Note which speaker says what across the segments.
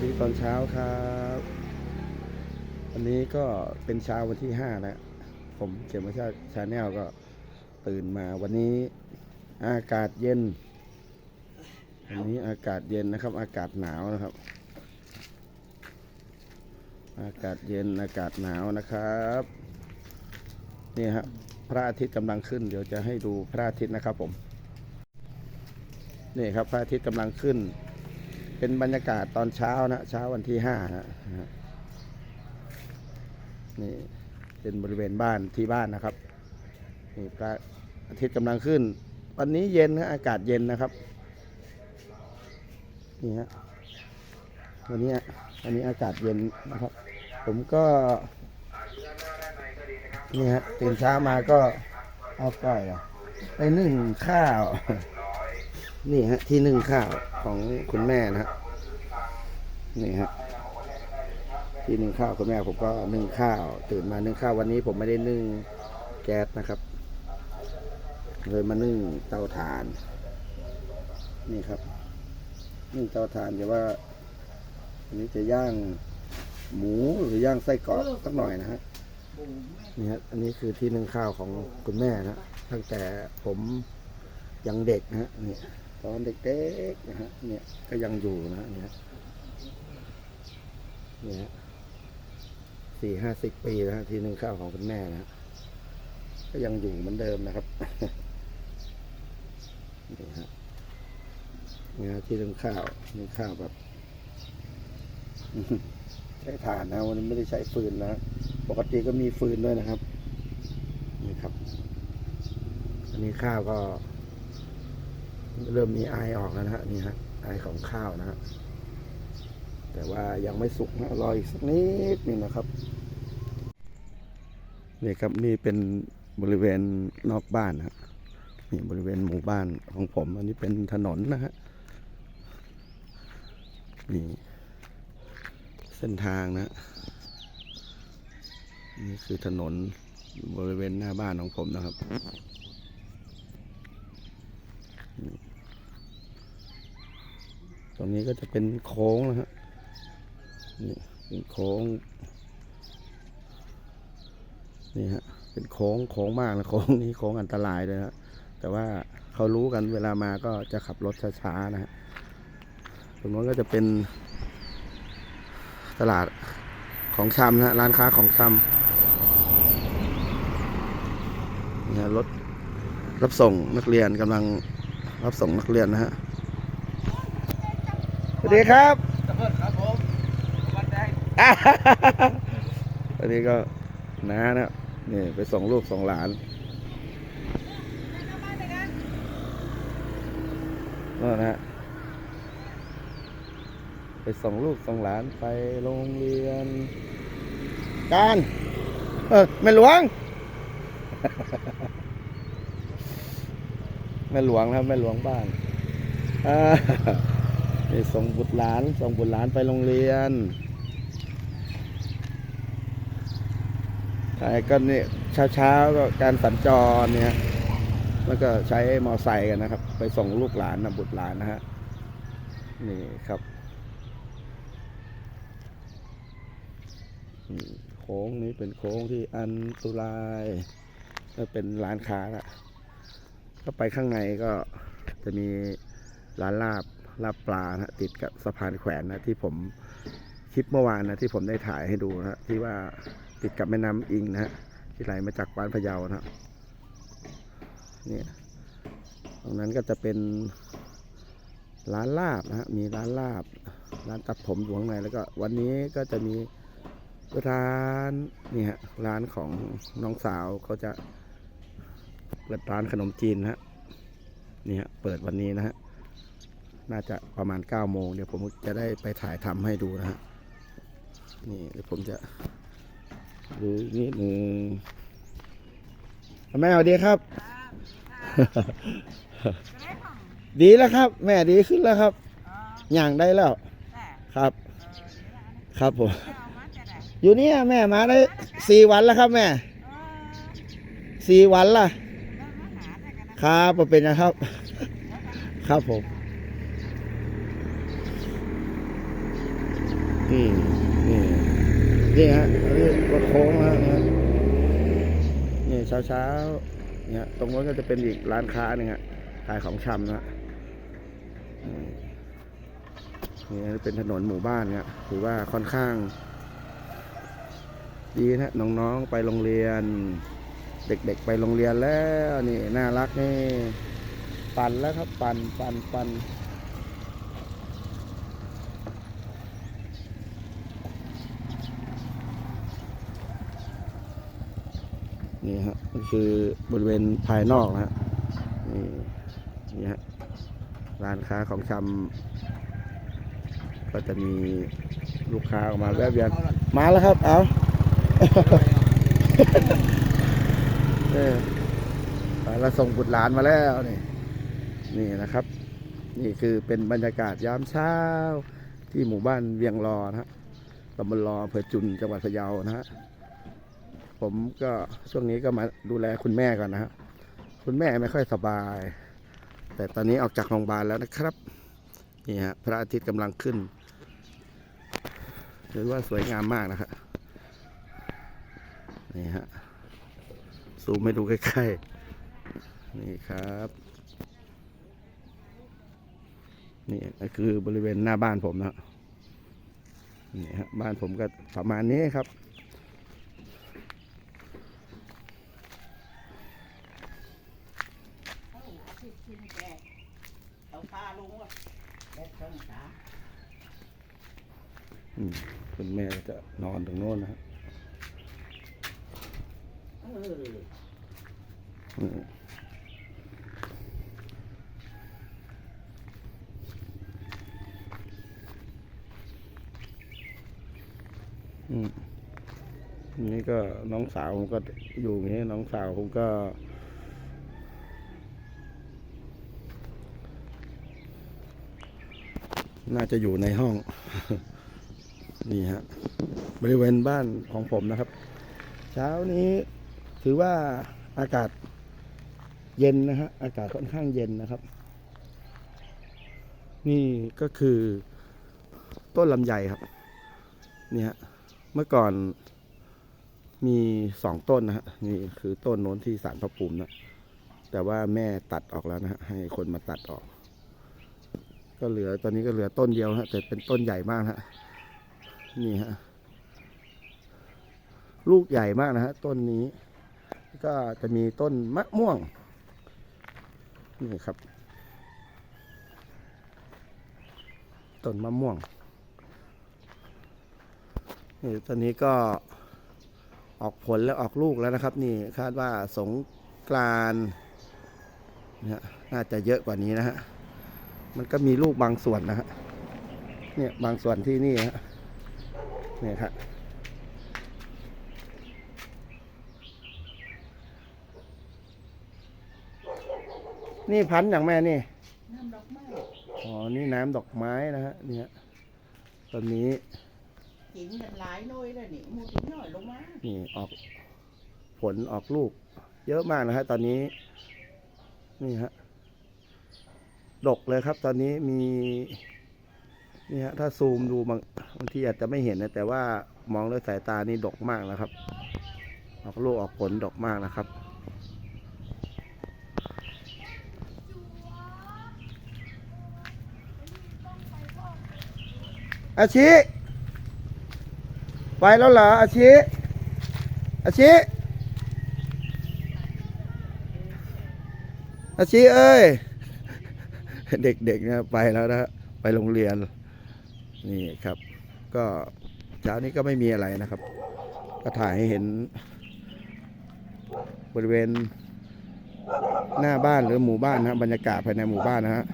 Speaker 1: วัสดีตอนเช้าครับ วันนี้ก็เป็นเช้าวันที่ห้าแล้ว ผมเขียนมาชาชาแนลก็ตื่นมาวันนี้อากาศเย็น วันนี้อากาศเย็นนะครับ อากาศหนาวนะครับ อากาศเย็นอากาศหนาวนะครับ นี่ครับพระอาทิตย์กำลังขึ้น เดี๋ยวจะให้ดูพระอาทิตย์นะครับผม นี่ครับพระอาทิตย์กำลังขึ้น เป็นบรรยากาศตอนเช้านะเช้าวันที่ห้านะฮะนี่เป็นบริเวณบ้านที่บ้านนะครับนี่พระอาทิตย์กำลังขึ้น วันนี้เย็นนะอากาศเย็นนะครับนี่ฮะวันนี้วันนี้อากาศเย็นนะครับ ผมก็นี่ฮะตื่นเช้ามาก็เอาก้อยอะไปนึ่งข้าว นี่ฮะที่นึ่งข้าวของคุณแม่นะฮะนี่ฮะที่นึ่งข้าวคุณแม่ผมก็นึ่งข้าว ตื่นมานึ่งข้าววันนี้ผมไม่ได้นึ่งแก๊สนะครับเลยมานึ่งเตาถ่าน นี่ครับ นึ่งเตาถ่านแต่ว่าอันนี้จะย่างหมูหรือย่างไส้กรอกสักหน่อยนะฮะนี่ฮะอันนี้คือที่นึ่งข้าวของคุณแม่นะตั้งแต่ผมยังเด็กนะฮะนี่ ตอนเด็กๆนะฮะเนี่ยก็ยังอยู่นะเนี่ยเนี่ยสี่ห้าสิบปีแล้วฮะที่นึ่งข้าวของคุณแม่นะฮะก็ยังอยู่เหมือนเดิมนะครับนี่ฮะเนี่ยที่นึ่งข้าวนึ่งข้าวแบบใช้ถ่านนะวันนี้ไม่ได้ใช้ฟืนนะปกติก็มีฟืนด้วยนะครับนี่ครับ อันนี้ข้าวก็ เริ่มมีไอออกแล้วนะฮะนี่ฮะไอของข้าวนะฮะแต่ว่ายังไม่สุกนะรออีกสักนิดนึงนะครับนี่ครับนี่เป็นบริเวณนอกบ้านนะฮะนี่บริเวณหมู่บ้านของผม อันนี้เป็นถนนนะฮะนี่เส้นทางนะนี่คือถนนบริเวณหน้าบ้านของผมนะครับ ตรงนี้ก็จะเป็นโค้งนะฮะนี่เป็นโค้งนี่ฮะเป็นโค้งโค้งมากนะโค้งนี้โค้งอันตรายเลยนะแต่ว่าเขารู้กันเวลามาก็จะขับรถช้าๆนะฮะตรงนู้นก็จะเป็นตลาดของชำนะฮะร้านค้าของชำนี่ฮะรถรับส่งนักเรียนกำลังรับส่งนักเรียนนะฮะ วัสดีครับ
Speaker 2: ครับผมวันแดง
Speaker 1: อันนี้ก็น้านะนี่ไปส่งลูกส่งหลานนั่นนะฮะไปส่งลูกส่งหลานไปโรงเรียน การ เออแม่หลวงแม่หลวงนะครับแม่หลวงบ้านอ่า นี่ส่งบุตรหลาน ส่งบุตรหลานไปโรงเรียนใช่ก็เนี่ยเช้าๆก็การสัญจรเนี่ยแล้วก็ใช้มอไซค์กันนะครับ ไปส่งลูกหลานนะบุตรหลานนะฮะนี่ครับโค้งนี้เป็นโค้งที่อันตุรายก็เป็นร้านค้าละก็ไปข้างในก็จะมีร้านลาบ ลาบปลานะฮะติดกับสะพานแขวนนะที่ผมคลิปเมื่อวานนะที่ผมได้ถ่ายให้ดูนะที่ว่าติดกับแม่น้ำอิงนะที่ไหลมาจากกวานพะเยานะเนี่ยตรงนั้นก็จะเป็นร้านลาบนะฮะมีร้านลาบ ร้านตัดผมอยู่ข้างในแล้วก็วันนี้ก็จะมีร้านนี่ฮะร้านของน้องสาวเขาจะเปิดร้านขนมจีนนะฮะนี่ฮะเปิดวันนี้นะฮะ น่าจะประมาณ9ก้าโมงเดี๋ยวผมจะได้ไปถ่ายทำให้ดูนะฮะนี่เดี๋ยวผมจะดูนิดหนึ่งแม่สวัสดีครับ ดีแล้วครับ แม่ดีขึ้นแล้วครับย่างได้แล้วครับ ครับผมอยู่เนี่ยแม่มาได้สี่วันแล้วครับแม่สี่วันละครับบ่เป็นนะครับ ครับผม นี่นี่ นี่ฮะอันนี้รถโค้งฮะเนี่ยนี่เช้าเช้าเนี่ยตรงนู้นก็จะเป็นอีกร้านค้าหนึ่งฮะขายของชำนะนี่นี่เป็นถนนหมู่บ้านเนี่ยถือว่าค่อนข้าง ดีนะน้องๆไปโรงเรียน เด็กๆไปโรงเรียนแล้วนี่น่ารักนี่ปั่นแล้วครับปั่นปั่นปั่น นี่ฮะนี่คือบริเวณภายนอกนะฮะนี่นี่ฮะร้านค้าของชำก็จะมีลูกค้าออกมาแวะเวียนมาแล้วครับ เอาเออไปเราส่งบุตรหลานมาแล้วนี่นี่นะครับ นี่คือเป็นบรรยากาศยามเช้า ที่หมู่บ้านเวียงรอนะฮะตำบลรออำเภอจุนจังหวัดพะเยานะฮะ ผมก็ช่วงนี้ก็มาดูแลคุณแม่ก่อนนะฮะคุณแม่ไม่ค่อยสบาย แต่ตอนนี้ออกจากโรงพยาบาลแล้วนะครับนี่ฮะพระอาทิตย์กำลังขึ้นถือว่าสวยงามมากนะครับนี่ฮะซูมให้ดูใกล้ๆนี่ครับนี่คือบริเวณหน้าบ้านผมนะนี่ฮะบ้านผมก็ประมาณนี้ครับ
Speaker 3: เอาปลาลงว่ะแค่ต้นขา
Speaker 1: อืม คุณแม่จะนอนตรงโน้นนะฮะ
Speaker 3: เออ
Speaker 1: อืมอืมนี่ก็น้องสาวผมก็อยู่อย่างนี้น้องสาวผมก็ น่าจะอยู่ในห้อง นี่ฮะบริเวณบ้านของผมนะครับ เช้านี้ถือว่าอากาศเย็นนะฮะอากาศค่อนข้างเย็นนะครับ นี่ก็คือต้นลำไยครับนี่ฮะเมื่อก่อนมีสองต้นนะฮะนี่คือต้นโน้นที่สารพระภูมินะแต่ว่าแม่ตัดออกแล้วนะฮะให้คนมาตัดออก ก็เหลือตอนนี้ก็เหลือต้นเดียวฮะแต่เป็นต้นใหญ่มากฮะ นี่ฮะลูกใหญ่มากนะฮะต้นนี้ ก็จะมีต้นมะม่วง นี่ครับ ต้นมะม่วงนี่ตอนนี้ก็ออกผลแล้วออกลูกแล้วนะครับ นี่คาดว่าสงกรานเนี่ยน่าจะเยอะกว่านี้นะฮะ มันก็มีลูกบางส่วนนะฮะ เนี่ยบางส่วนที่นี่ฮะ นี่ยครับนี่พันธุ์อย่างแม่นี่
Speaker 3: น้ำดอกไม้
Speaker 1: อ๋อ นี่น้ำดอกไม้นะฮะ เนี่ยตอนนี้
Speaker 3: กินกันหลายหน่วยแล้วนี่หมูถึงน้อยลงมา
Speaker 1: นี่ออกผลออกลูก เยอะมากนะฮะตอนนี้ นี่ฮะ ดกเลยครับ ตอนนี้มี นี่ฮะถ้าซูมดูบางบางทีอาจจะไม่เห็นนะ แต่ว่ามองด้วยสายตานี่ดกมากนะครับ ออกลูกออกผลดกมากนะครับอาชิไปแล้วเหรออาชิอาชิอาชิเอ้ย เด็กๆนะไปแล้วนะไปโรงเรียน นี่ครับ ก็เช้านี้ก็ไม่มีอะไรนะครับ ก็ถ่ายให้เห็น บริเวณหน้าบ้านหรือหมู่บ้านนะบรรยากาศภายในหมู่บ้านนะฮะ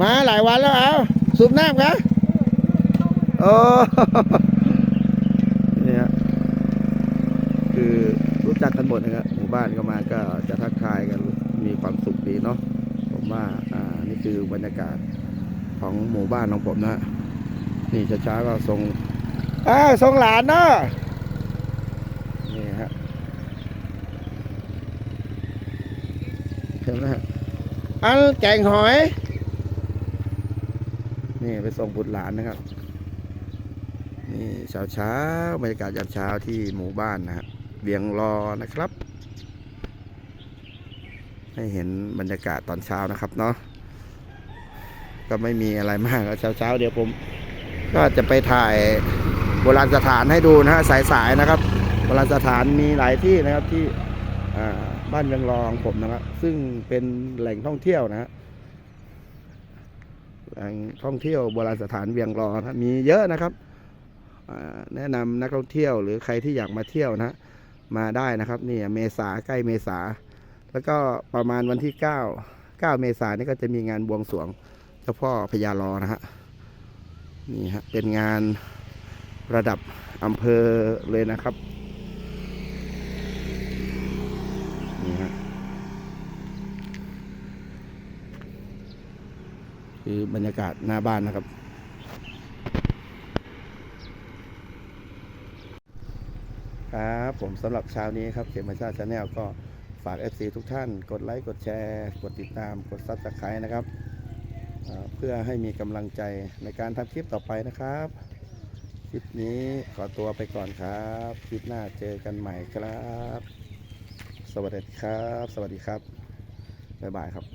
Speaker 1: มาหลายวันแล้วเอาสูบน้ำครับโอ้เนี่ยคือรู้จักกันหมดนะครับหมู่บ้านก็มาก็จะทักทายกัน ความสุขดีเนาะผมว่าอ่านี่คือบรรยากาศของหมู่บ้านของผมนะ นี่ช้าๆก็ส่งอ้าวส่งหลานเนาะนี่ฮะเห็นไหมอันแกงหอย นี่ไปส่งบุตรหลานนะครับ นี่เช้าเช้าๆบรรยากาศยามเช้าที่หมู่บ้านนะฮะเวียงรอนะครับ ให้เห็นบรรยากาศตอนเช้านะครับเนาะก็ไม่มีอะไรมากเช้าเช้าๆเดี๋ยวผม ก็จะไปถ่ายโบราณสถานให้ดูนะฮะสายๆนะครับโบราณสถานมีหลายที่นะครับที่บ้านเวียงรองผมนะครับ ซึ่งเป็นแหล่งท่องเที่ยวนะฮะแหล่งท่องเที่ยวโบราณสถานเวียงรอนะมีเยอะนะครับแนะนำนักท่องเที่ยวหรือใครที่อยากมาเที่ยวนะฮะมาได้นะครับนี่เมษาใกล้เมษา แล้วก็ประมาณวันที่ 9 9 เมษายนนี่ก็จะมีงานบวงสรวงเจ้าพ่อพญารอนะฮะนี่ฮะเป็นงานระดับอำเภอเลยนะครับนี่ฮะคือบรรยากาศหน้าบ้านนะครับครับผมสำหรับเช้านี้ครับเขมชาติชาแนลก็ ฝาก FC ทุกท่าน กดไลค์ กดแชร์ กดติดตาม กดซับสไครต์นะครับเเพื่อให้มีกำลังใจในการทำคลิปต่อไปนะครับ คลิปนี้ขอตัวไปก่อนครับ คลิปหน้าเจอกันใหม่ครับ สวัสดีครับ สวัสดีครับ บ๊ายบายครับ